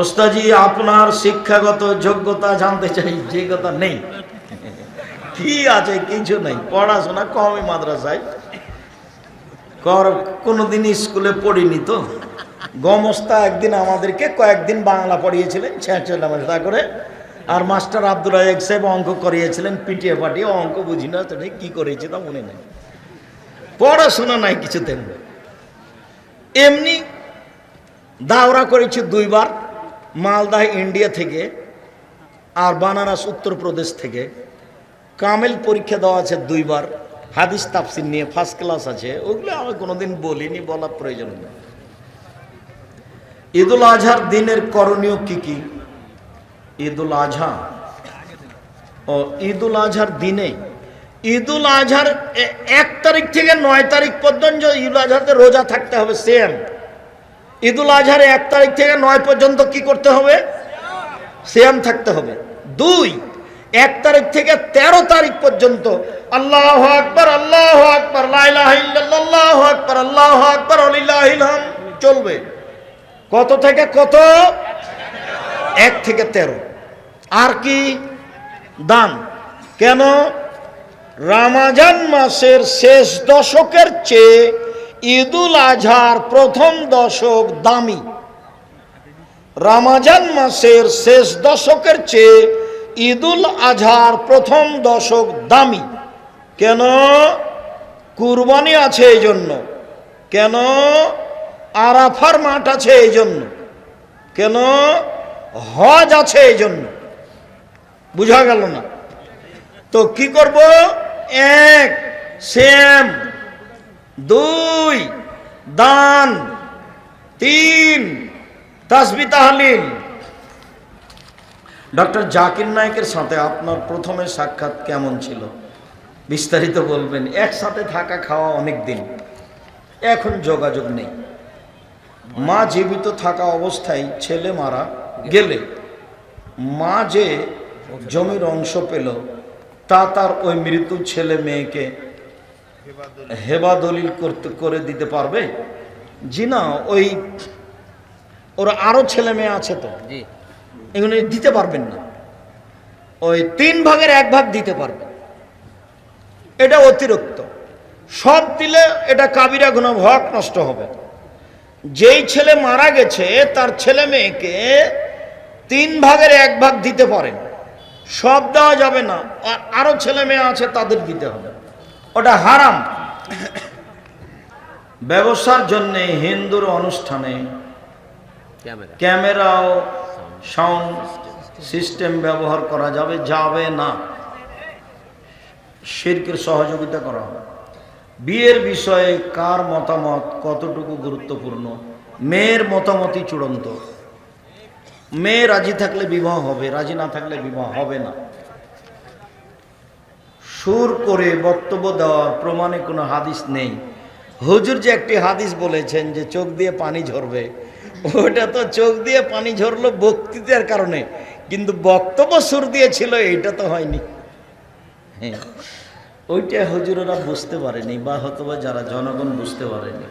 ওস্তাজি, আপনার শিক্ষাগত যোগ্যতা জানতে চাই, যে কথা নেই। কি আছে, কিছু নেই। পড়াশোনা কমই মাদ্রাসায়। কর, কোনোদিন স্কুলে পড়িনি তো। গমস্তা একদিন আমাদেরকে কয়েকদিন বাংলা পড়িয়েছিলেন ছেঁচা করে আর মাস্টার আব্দুল রাজাক সাহেব অঙ্ক করিয়েছিলেন পিটিয়ে পাটিয়ে অঙ্ক বুঝি না তো কি করেছে তা মনে নেই। পড়াশোনা নাই কিছু তেমনি এমনি দাওরা করেছি দুইবার। মালদা, ইন্ডিয়া থেকে আর বানারস, উত্তরপ্রদেশ থেকে। কামেল পরীক্ষা দেওয়া আছে দুইবার। হাদিস, তাফসির নিয়ে ফার্স্ট ক্লাস আছে। ওগুলো আমি কোনোদিন বলিনি, বলার প্রয়োজন নেই। ঈদুল আজহার দিনের করণীয় কি কি? ঈদুল আজহা। ও, ঈদুল আজহার দিনে। ঈদুল আজহার এক তারিখ থেকে নয় তারিখ পর্যন্ত ঈদুল আজহাতে রোজা থাকতে হবে সেম ঈদুল আজহারে এক তারিখ থেকে নয় পর্যন্ত কি করতে হবে? সেম থাকতে হবে। দুই, এক তারিখ থেকে তেরো তারিখ পর্যন্ত আল্লাহ আকবর আল্লাহ আকবর আল্লাহ আকবর আল্লাহ আকবর আলিল্লাহিলহাম চলবে। কত থেকে কত? এক থেকে তেরো। আর কি? দান। কেন? রামাজান মাসের শেষ দশকের চেয়ে ঈদুল আজহার প্রথম দশক দামি। রামাজান মাসের শেষ দশকের চেয়ে ঈদুল আজহার প্রথম দশক দামি। কেন? কুরবানি আছে এই জন্য। কেন? আরাফার মাঠ আছে এই জন্য। কেন? হজ আছে এই জন্য। বুঝা গেল না? তো কি করব? এক, সেম। দুই, দান। তিন, তাসবি তাহলিল। ডক্টর জাকির নায়কের সাথে আপনার প্রথমে সাক্ষাৎ কেমন ছিল? বিস্তারিত বলবেন। একসাথে থাকা খাওয়া অনেক দিন। এখন যোগাযোগ নেই। মা জীবিত থাকা অবস্থায় ছেলে মারা গেলে মা যে জমির অংশ পেল, তা তার ওই মৃত্যু ছেলে মেয়েকে হেবা দলিল করতে করে দিতে পারবে? জি না ওই ওরা আরও ছেলে মেয়ে আছে তো। এগুলো দিতে পারবেন না। ওই তিন ভাগের এক ভাগ দিতে পারবে। এটা অতিরিক্ত। সব দিলে এটা কাবিরা গুণ হক নষ্ট হবে। যেই ছেলে মারা গেছে তার ছেলে মেয়েকে তিন ভাগের এক ভাগ দিতে পারেন। সব দেওয়া যাবে না। আর আরও ছেলে মেয়ে আছে তাদের দিতে হবে। ওটা হারাম। ব্যবসার জন্য হিন্দুর অনুষ্ঠানে ক্যামেরা। ক্যামেরা ও সাউন্ড সিস্টেম ব্যবহার করা যাবে যাবে না। শিরকের সহযোগিতা করা হবে। বিয়ের বিষয়ে কার মতামত কতটুকু গুরুত্বপূর্ণ? মেয়ের মতামতই চূড়ান্ত। মেয়ে রাজি থাকলে বিবাহ হবে রাজি না থাকলে বিবাহ হবে না। সুর করে বক্তব্য দেওয়ার প্রমাণে কোনো হাদিস নেই। হুজুর যে একটি হাদিস বলেছেন যে চোখ দিয়ে পানি ঝরবে, ওটা তো চোখ দিয়ে পানি ঝরলো বক্তৃতার কারণে, কিন্তু বক্তব্য সুর দিয়েছিল এটা তো হয়নি। হ্যাঁ ওইটা হুজুরেরা বুঝতে পারেনি বা হতবা যারা জনগণ বুঝতে পারেনি।